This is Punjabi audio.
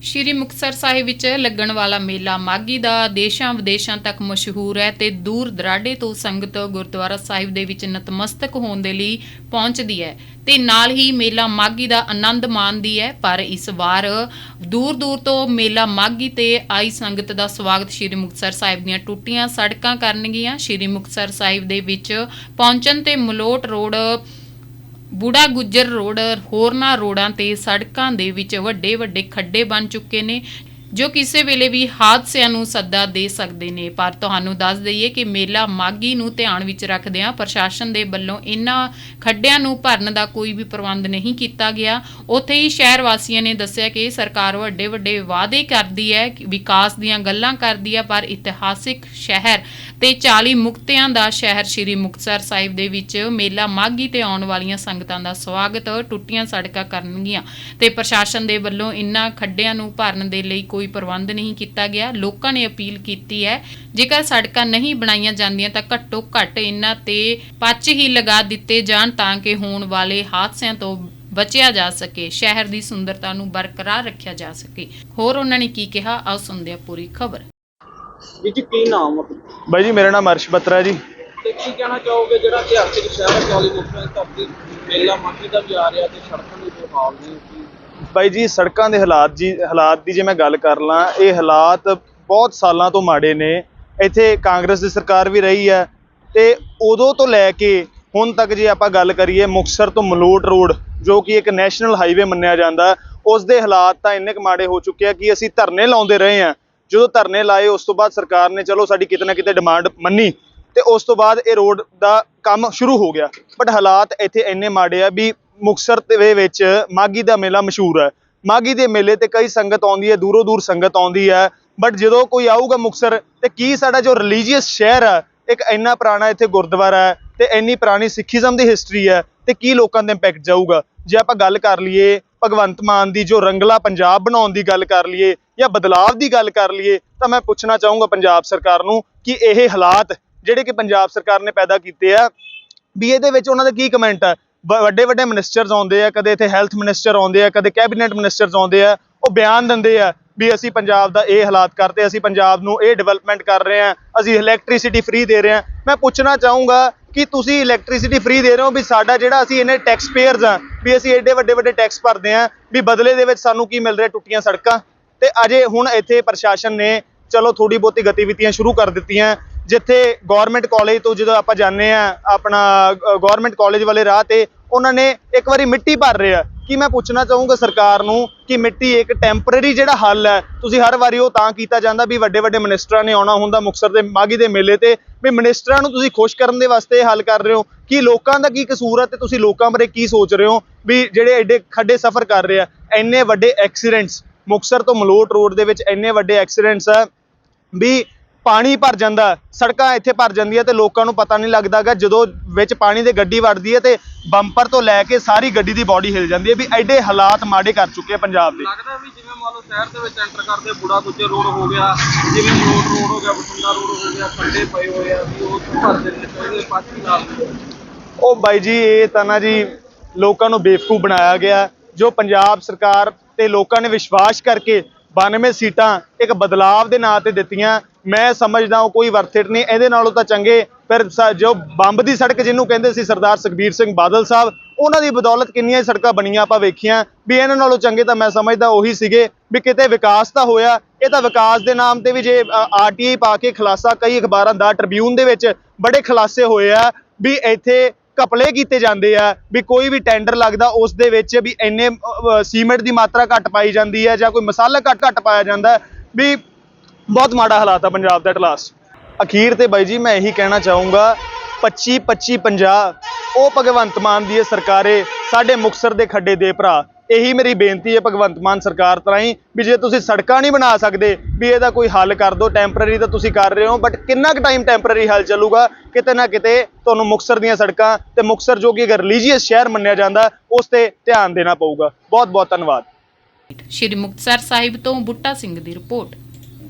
ਸ਼੍ਰੀ ਮੁਕਤਸਰ ਸਾਹਿਬ ਵਿੱਚ ਲੱਗਣ ਵਾਲਾ ਮੇਲਾ ਮਾਗੀ ਦਾ ਦੇਸ਼ਾਂ ਵਿਦੇਸ਼ਾਂ ਤੱਕ ਮਸ਼ਹੂਰ ਹੈ ਤੇ ਦੂਰ ਦਰਾਡੇ ਤੋਂ ਸੰਗਤ ਗੁਰਦੁਆਰਾ ਸਾਹਿਬ ਦੇ ਵਿੱਚ ਨਤਮਸਤਕ ਹੋਣ ਦੇ ਲਈ ਪਹੁੰਚਦੀ ਹੈ। ਤੇ ਨਾਲ ਹੀ ਮੇਲਾ ਮਾਗੀ ਦਾ ਆਨੰਦ ਮਾਣਦੀ ਹੈ, ਪਰ ਇਸ ਵਾਰ ਦੂਰ ਦੂਰ ਤੋਂ ਮੇਲਾ ਮਾਗੀ ਤੇ ਆਈ ਸੰਗਤ ਦਾ ਸਵਾਗਤ ਸ਼੍ਰੀ ਮੁਕਤਸਰ ਸਾਹਿਬ ਦੀਆਂ ਟੁੱਟੀਆਂ ਸੜਕਾਂ ਕਰਨਗੀਆਂ। ਸ਼੍ਰੀ ਮੁਕਤਸਰ ਸਾਹਿਬ ਦੇ ਵਿੱਚ ਪਹੁੰਚਣ ਤੇ ਮਲੋਟ ਰੋਡ ਬੁੜਾ ਗੁੱਜਰ ਰੋਡ ਹੋਰਨਾਂ ਰੋਡਾਂ ਤੇ ਸੜਕਾਂ ਦੇ ਵਿੱਚ ਵੱਡੇ ਵੱਡੇ ਖੱਡੇ ਬਣ ਚੁੱਕੇ ਨੇ, ਜੋ ਕਿਸੇ ਵੇਲੇ ਵੀ ਹਾਦਸਿਆਂ ਨੂੰ ਸੱਦਾ ਦੇ ਸਕਦੇ ਨੇ। ਪਰ ਤੁਹਾਨੂੰ ਦੱਸ ਦਈਏ ਕਿ ਮੇਲਾ ਮਾਗੀ ਨੂੰ ਧਿਆਨ ਵਿੱਚ ਰੱਖਦਿਆਂ ਪ੍ਰਸ਼ਾਸਨ ਦੇ ਵੱਲੋਂ ਇਨ੍ਹਾਂ ਖੱਡਿਆਂ ਨੂੰ ਭਰਨ ਦਾ ਕੋਈ ਵੀ ਪ੍ਰਬੰਧ ਨਹੀਂ ਕੀਤਾ ਗਿਆ। ਉੱਥੇ ਹੀ ਸ਼ਹਿਰ ਵਾਸੀਆਂ ਨੇ ਦੱਸਿਆ ਕਿ ਸਰਕਾਰ ਵੱਡੇ ਵੱਡੇ ਵਾਅਦੇ ਕਰਦੀ ਹੈ, ਵਿਕਾਸ ਦੀਆਂ ਗੱਲਾਂ ਕਰਦੀ ਹੈ, ਪਰ ਇਤਿਹਾਸਿਕ ਸ਼ਹਿਰ ਤੇ 40 ਮੁਕਤਿਆਂ ਦਾ ਸ਼ਹਿਰ ਸ੍ਰੀ ਮੁਕਤਸਰ ਸਾਹਿਬ ਦੇ ਵਿੱਚ ਮੇਲਾ ਮਾਗੀ ਤੇ ਆਉਣ ਵਾਲੀਆਂ ਸੰਗਤਾਂ ਦਾ ਸਵਾਗਤ ਟੁੱਟੀਆਂ ਸੜਕਾਂ ਕਰਨਗੀਆਂ ਤੇ ਪ੍ਰਸ਼ਾਸਨ ਦੇ ਵੱਲੋਂ ਇਨ੍ਹਾਂ ਖੱਡਿਆਂ ਨੂੰ ਭਰਨ ਦੇ ਲਈ ਕੋਈ ਪ੍ਰਬੰਧ ਨਹੀਂ ਕੀਤਾ ਗਿਆ। ਲੋਕਾਂ ਨੇ ਅਪੀਲ ਕੀਤੀ ਹੈ, ਜੇਕਰ ਸੜਕਾਂ ਨਹੀਂ ਬਣਾਈਆਂ ਜਾਂਦੀਆਂ ਤਾਂ ਘੱਟੋ ਘੱਟ ਇਨ੍ਹਾਂ ਤੇ ਪੱਚ ਹੀ ਲਗਾ ਦਿੱਤੇ ਜਾਣ ਤਾਂ ਕਿ ਹੋਣ ਵਾਲੇ ਹਾਦਸਿਆਂ ਤੋਂ ਬਚਿਆ ਜਾ ਸਕੇ, ਸ਼ਹਿਰ ਦੀ ਸੁੰਦਰਤਾ ਨੂੰ ਬਰਕਰਾਰ ਰੱਖਿਆ ਜਾ ਸਕੇ। ਹੋਰ ਉਹਨਾਂ ਨੇ ਕੀ ਕਿਹਾ? ਆਓ ਸੁਣਦੇ ਹਾਂ ਪੂਰੀ ਖਬਰ। ਜੀ ਕੀ ਨਾਮ ਆ? ਬਾਈ ਜੀ ਮੇਰਾ ਨਾਮ ਅਰਸ਼ ਬੱਤਰਾ ਜੀ। ਤੇ ਕੀ ਕਹਿਣਾ ਚਾਹੋਗੇ ਜਿਹੜਾ ਇਤਿਹਾਸਿਕ ਸ਼ਹਿਰ ਕਾਲੀ ਮੇਲਾ ਮਾਕੀ ਦਾ ਵੀ ਆ ਰਿਹਾ ਤੇ ਸੜਕਾਂ ਦੇ ਜੋ ਹਾਲ ਨੇ ਕੀ ਬਾਈ ਜੀ ਸੜਕਾਂ ਦੇ ਹਾਲਾਤ ਜੀ ਹਾਲਾਤ ਦੀ ਜੇ ਮੈਂ ਗੱਲ ਕਰ ਲਾਂ ਇਹ ਹਾਲਾਤ ਬਹੁਤ ਸਾਲਾਂ ਤੋਂ ਮਾੜੇ ਨੇ। ਇੱਥੇ ਕਾਂਗਰਸ ਦੀ ਸਰਕਾਰ ਵੀ ਰਹੀ ਹੈ ਤੇ ਉਦੋਂ ਤੋਂ ਲੈ ਕੇ ਹੁਣ ਤੱਕ ਜੇ ਆਪਾਂ ਗੱਲ ਕਰੀਏ ਮੁਕਤਸਰ ਤੋਂ ਮਲੋਟ ਰੋਡ ਜੋ ਕਿ ਇੱਕ ਨੈਸ਼ਨਲ ਹਾਈਵੇ ਮੰਨਿਆ ਜਾਂਦਾ ਉਸ ਦੇ ਹਾਲਾਤ ਤਾਂ ਇੰਨੇ ਕੁ ਮਾੜੇ ਹੋ ਚੁੱਕੇ ਆ ਕਿ ਅਸੀਂ ਧਰਨੇ ਲਾਉਂਦੇ ਰਹੇ ਹਾਂ। ਜਦੋਂ ਧਰਨੇ ਲਾਏ, ਉਸ ਤੋਂ ਬਾਅਦ ਸਰਕਾਰ ਨੇ, ਚਲੋ ਸਾਡੀ ਕਿਤੇ ਨਾ ਕਿਤੇ ਡਿਮਾਂਡ ਮੰਨੀ ਤੇ ਉਸ ਤੋਂ ਬਾਅਦ ਇਹ ਰੋਡ ਦਾ ਕੰਮ ਸ਼ੁਰੂ ਹੋ ਗਿਆ। ਬਟ ਹਾਲਾਤ ਇੱਥੇ ਇੰਨੇ ਮਾੜੇ ਆ ਵੀ ਮੁਕਤਸਰ ਦੇ ਵਿੱਚ ਮਾਗੀ ਦਾ ਮੇਲਾ ਮਸ਼ਹੂਰ ਹੈ। ਮਾਗੀ ਦੇ ਮੇਲੇ ਤੇ ਕਈ ਸੰਗਤ ਆਉਂਦੀ ਹੈ, ਦੂਰੋਂ ਦੂਰ ਸੰਗਤ ਆਉਂਦੀ ਹੈ। ਬਟ ਜਦੋਂ ਕੋਈ ਆਊਗਾ ਮੁਕਤਸਰ ਤੇ ਕੀ ਸਾਡਾ ਜੋ ਰਿਲੀਜੀਅਸ ਸ਼ਹਿਰ ਹੈ ਇੱਕ ਇੰਨਾ ਪੁਰਾਣਾ ਇੱਥੇ ਗੁਰਦੁਆਰਾ ਹੈ ਤੇ ਇੰਨੀ ਪੁਰਾਣੀ ਸਿੱਖੀਜ਼ਮ ਦੀ ਹਿਸਟਰੀ ਹੈ ਤੇ ਕੀ ਲੋਕਾਂ ਦੇ ਇੰਪੈਕਟ ਜਾਊਗਾ? ਜੇ ਆਪਾਂ ਗੱਲ ਕਰ ਲਈਏ ਭਗਵੰਤ ਮਾਨ ਦੀ ਜੋ ਰੰਗਲਾ ਪੰਜਾਬ ਬਣਾਉਣ ਦੀ ਗੱਲ ਕਰ ਲਈਏ ਜਾਂ ਬਦਲਾਵ ਦੀ ਗੱਲ ਕਰ ਲਈਏ, ਤਾਂ ਮੈਂ ਪੁੱਛਣਾ ਚਾਹੂੰਗਾ ਪੰਜਾਬ ਸਰਕਾਰ ਨੂੰ ਕਿ ਇਹ ਹਾਲਾਤ ਜਿਹੜੇ ਕਿ ਪੰਜਾਬ ਸਰਕਾਰ ਨੇ ਪੈਦਾ ਕੀਤੇ ਆ, ਵੀ ਇਹਦੇ ਵਿੱਚ ਉਹਨਾਂ ਦਾ ਕੀ ਕਮੈਂਟ ਹੈ ਵੱਡੇ ਵੱਡੇ ਮਿਨਿਸਟਰਸ ਆਉਂਦੇ ਆ, ਕਦੇ ਇੱਥੇ ਹੈਲਥ ਮਿਨਿਸਟਰ ਆਉਂਦੇ ਆ, ਕਦੇ ਕੈਬਨਿਟ ਮਿਨਿਸਟਰਸ ਆਉਂਦੇ ਆ, ਉਹ ਬਿਆਨ ਦਿੰਦੇ ਆ ਵੀ ਅਸੀਂ ਪੰਜਾਬ ਦਾ ਇਹ ਹਾਲਾਤ ਕਰਦੇ, ਅਸੀਂ ਪੰਜਾਬ ਨੂੰ ਇਹ ਡਿਵੈਲਪਮੈਂਟ ਕਰ ਰਹੇ ਹਾਂ, ਅਸੀਂ ਇਲੈਕਟ੍ਰਿਸਿਟੀ ਫ੍ਰੀ ਦੇ ਰਹੇ ਹਾਂ। ਮੈਂ ਪੁੱਛਣਾ ਚਾਹੂੰਗਾ ਕਿ ਤੁਸੀਂ ਇਲੈਕਟ੍ਰਿਸਿਟੀ ਫ੍ਰੀ ਦੇ ਰਹੇ ਹੋ ਵੀ ਸਾਡਾ ਜਿਹੜਾ ਅਸੀਂ ਇਹਨੇ ਟੈਕਸ ਪੇਅਰਸ ਆ ਵੀ ਅਸੀਂ ਏਡੇ ਵੱਡੇ ਵੱਡੇ ਟੈਕਸ ਭਰਦੇ ਆ ਵੀ ਬਦਲੇ ਦੇ ਵਿੱਚ ਸਾਨੂੰ ਕੀ ਮਿਲ ਰਿਹਾ ਟੁੱਟੀਆਂ ਸੜਕਾਂ? ਤੇ ਅਜੇ ਹੁਣ ਇੱਥੇ ਪ੍ਰਸ਼ਾਸਨ ਨੇ ਚਲੋ ਥੋੜੀ ਬਹੁਤੀ ਗਤੀਵਿਧੀਆਂ ਸ਼ੁਰੂ ਕਰ ਦਿੱਤੀਆਂ, ਜਿੱਥੇ ਗਵਰਨਮੈਂਟ ਕਾਲਜ ਤੋਂ ਜਦੋਂ ਆਪਾਂ ਜਾਂਦੇ ਆ ਆਪਣਾ ਗਵਰਨਮੈਂਟ ਕਾਲਜ ਵਾਲੇ ਰਾਹ ਤੇ, ਉਹਨਾਂ ਨੇ ਇੱਕ ਵਾਰੀ ਮਿੱਟੀ ਭਰ ਰਿਹਾ ਕਿ ਮੈਂ ਪੁੱਛਣਾ ਚਾਹੂੰਗਾ ਸਰਕਾਰ ਨੂੰ ਕਿ ਮਿੱਟੀ ਇੱਕ ਟੈਂਪਰੇਰੀ ਜਿਹੜਾ ਹੱਲ ਹੈ, ਤੁਸੀਂ ਹਰ ਵਾਰੀ ਉਹ ਤਾਂ ਕੀਤਾ ਜਾਂਦਾ ਵੀ ਵੱਡੇ ਵੱਡੇ ਮਿਨਿਸਟਰਾਂ ਨੇ ਆਉਣਾ ਹੁੰਦਾ ਮੁਕਤਸਰ ਦੇ ਮਾਗੀ ਦੇ ਮੇਲੇ ਤੇ, ਵੀ ਮਿਨਿਸਟਰਾਂ ਨੂੰ ਤੁਸੀਂ ਖੁਸ਼ ਕਰਨ ਦੇ ਵਾਸਤੇ ਇਹ ਹੱਲ ਕਰ ਰਹੇ ਹੋ? ਕਿ ਲੋਕਾਂ ਦਾ ਕੀ ਕਸੂਰ ਹੈ ਤੇ ਤੁਸੀਂ ਲੋਕਾਂ ਬਾਰੇ ਕੀ ਸੋਚ ਰਹੇ ਹੋ ਵੀ ਜਿਹੜੇ ਐਡੇ ਖੱਡੇ ਸਫ਼ਰ ਕਰ ਰਹੇ ਆ, ਇੰਨੇ ਵੱਡੇ ਐਕਸੀਡੈਂਟਸ ਮੁਕਤਸਰ ਤੋਂ ਮਲੋਟ ਰੋਡ ਦੇ ਵਿੱਚ ਇੰਨੇ ਵੱਡੇ ਐਕਸੀਡੈਂਟਸ ਆ ਵੀ ਪਾਣੀ ਭਰ ਜਾਂਦਾ ਸੜਕਾਂ ਇੱਥੇ ਭਰ ਜਾਂਦੀਆਂ ਤੇ ਲੋਕਾਂ ਨੂੰ ਪਤਾ ਨਹੀਂ ਲੱਗਦਾਗਾ ਜਦੋਂ ਵਿੱਚ ਪਾਣੀ ਦੇ ਗੱਡੀ ਵੜਦੀ ਹੈ ਤੇ ਬੰਪਰ ਤੋਂ ਲੈ ਕੇ ਸਾਰੀ ਗੱਡੀ ਦੀ ਬਾਡੀ ਹਿਲ ਜਾਂਦੀ ਹੈ ਵੀ ਐਡੇ ਹਾਲਾਤ ਮਾੜੇ ਕਰ ਚੁੱਕੇ ਆ ਪੰਜਾਬ ਦੇ। ਲੱਗਦਾ ਵੀ ਜਿਵੇਂ ਮੰਨ ਲਓ ਸ਼ਹਿਰ ਦੇ ਵਿੱਚ ਐਂਟਰ ਕਰਦੇ ਬੁੜਾ ਗੁੱਜਰ ਰੋਡ ਹੋ ਗਿਆ ਜਿਵੇਂ ਮਲੋਟ ਰੋਡ ਹੋ ਗਿਆ ਬਠਿੰਡਾ ਰੋਡ ਹੋ ਗਿਆ ਖੰਡੇ ਪਏ ਹੋਏ ਆ ਵੀ ਉਹ ਭਰਦੇ ਨੇ ਚਾਹੀਦੇ ਪਾਸੀ ਨਾਲ ਉਹ ਬਾਈ ਜੀ ਇਹ ਤਾਂ ਨਾ ਜੀ ਲੋਕਾਂ ਨੂੰ ਬੇਵਕੂਫ ਬਣਾਇਆ ਗਿਆ ਜੋ ਪੰਜਾਬ ਸਰਕਾਰ ਤੇ ਲੋਕਾਂ ਨੇ ਵਿਸ਼ਵਾਸ ਕਰਕੇ 92 ਸੀਟਾਂ ਇੱਕ ਬਦਲਾਵ ਦੇ ਨਾਂ ਤੇ ਦਿੱਤੀਆਂ। ਮੈਂ ਸਮਝਦਾ ਉਹ ਕੋਈ ਵਰਥ ਇਟ ਨਹੀਂ। ਇਹਦੇ ਨਾਲੋਂ ਤਾਂ ਚੰਗੇ। ਫਿਰ ਜੋ ਬੰਬ ਦੀ ਸੜਕ ਜਿਹਨੂੰ ਕਹਿੰਦੇ ਸੀ ਸਰਦਾਰ ਸੁਖਬੀਰ ਸਿੰਘ ਬਾਦਲ ਸਾਹਿਬ, ਉਹਨਾਂ ਦੀ ਬਦੌਲਤ ਕਿੰਨੀਆਂ ਸੜਕਾਂ ਬਣੀਆਂ ਆਪਾਂ ਵੇਖੀਆਂ। ਵੀ ਇਹਨਾਂ ਨਾਲੋਂ ਚੰਗੇ ਤਾਂ ਮੈਂ ਸਮਝਦਾ ਉਹੀ ਸੀਗੇ। ਵੀ ਕਿਤੇ ਵਿਕਾਸ ਤਾਂ ਹੋਇਆ। ਇਹ ਤਾਂ ਵਿਕਾਸ ਦੇ ਨਾਮ ਤੇ ਵੀ ਜੇ ਆਰਟੀਆਈ ਪਾ ਕੇ ਖੁਲਾਸਾ ਕਈ ਅਖਬਾਰਾਂ ਦਾ ਟ੍ਰਿਬਿਊਨ ਦੇ ਵਿੱਚ ਬੜੇ ਖੁਲਾਸੇ ਹੋਏ ਆ। ਵੀ ਇੱਥੇ ਘਪਲੇ ਕੀਤੇ ਜਾਂਦੇ ਆ ਵੀ ਕੋਈ ਵੀ ਟੈਂਡਰ ਲੱਗਦਾ ਉਸ ਦੇ ਵਿੱਚ ਵੀ ਇੰਨੇ ਸੀਮੈਂਟ ਦੀ ਮਾਤਰਾ ਘੱਟ ਪਾਈ ਜਾਂਦੀ ਹੈ ਜਾਂ ਕੋਈ ਮਸਾਲਾ ਘੱਟ ਘੱਟ ਪਾਇਆ ਜਾਂਦਾ ਵੀ ਬਹੁਤ ਮਾੜਾ ਹਾਲਾਤ ਆ ਪੰਜਾਬ ਦਾ ਟਲਾਸ ਅਖੀਰ ਤੇ ਬਾਈ ਜੀ ਮੈਂ ਇਹੀ ਕਹਿਣਾ ਚਾਹੂੰਗਾ 25 25 50 ਉਹ ਭਗਵੰਤ ਮਾਨ ਦੀ ਇਹ ਸਰਕਾਰੇ ਸਾਡੇ ਮੁਕਸਰ ਦੇ ਖੱਡੇ ਦੇ ਭਰਾ ਇਹੀ ਮੇਰੀ ਬੇਨਤੀ ਹੈ ਭਗਵੰਤ ਮਾਨ ਸਰਕਾਰ ਤਰਾਈ ਵੀ ਜੇ ਤੁਸੀਂ ਸੜਕਾਂ ਨਹੀਂ ਬਣਾ ਸਕਦੇ ਵੀ ਇਹਦਾ ਕੋਈ ਹੱਲ ਕਰ ਦਿਓ ਟੈਂਪਰੇਰੀ ਤਾਂ ਤੁਸੀਂ ਕਰ ਰਹੇ ਹੋ ਬਟ ਕਿੰਨਾ ਕੁ ਟਾਈਮ ਟੈਂਪਰੇਰੀ ਹੱਲ ਚੱਲੂਗਾ, ਕਿਤੇ ਨਾ ਕਿਤੇ ਤੁਹਾਨੂੰ ਮੁਕਸਰ ਦੀਆਂ ਸੜਕਾਂ ਤੇ ਮੁਕਸਰ ਜੋ ਕਿ ਇੱਕ ਰਿਲੀਜੀਅਸ ਸ਼ਹਿਰ ਮੰਨਿਆ ਜਾਂਦਾ, ਉਸ ਤੇ ਧਿਆਨ ਦੇਣਾ ਪਊਗਾ। ਬਹੁਤ ਬਹੁਤ ਧੰਨਵਾਦ। ਸ਼੍ਰੀ ਮੁਕਤਸਰ ਸਾਹਿਬ ਤੋਂ ਬੁੱਟਾ ਸਿੰਘ ਦੀ ਰਿਪੋਰਟ।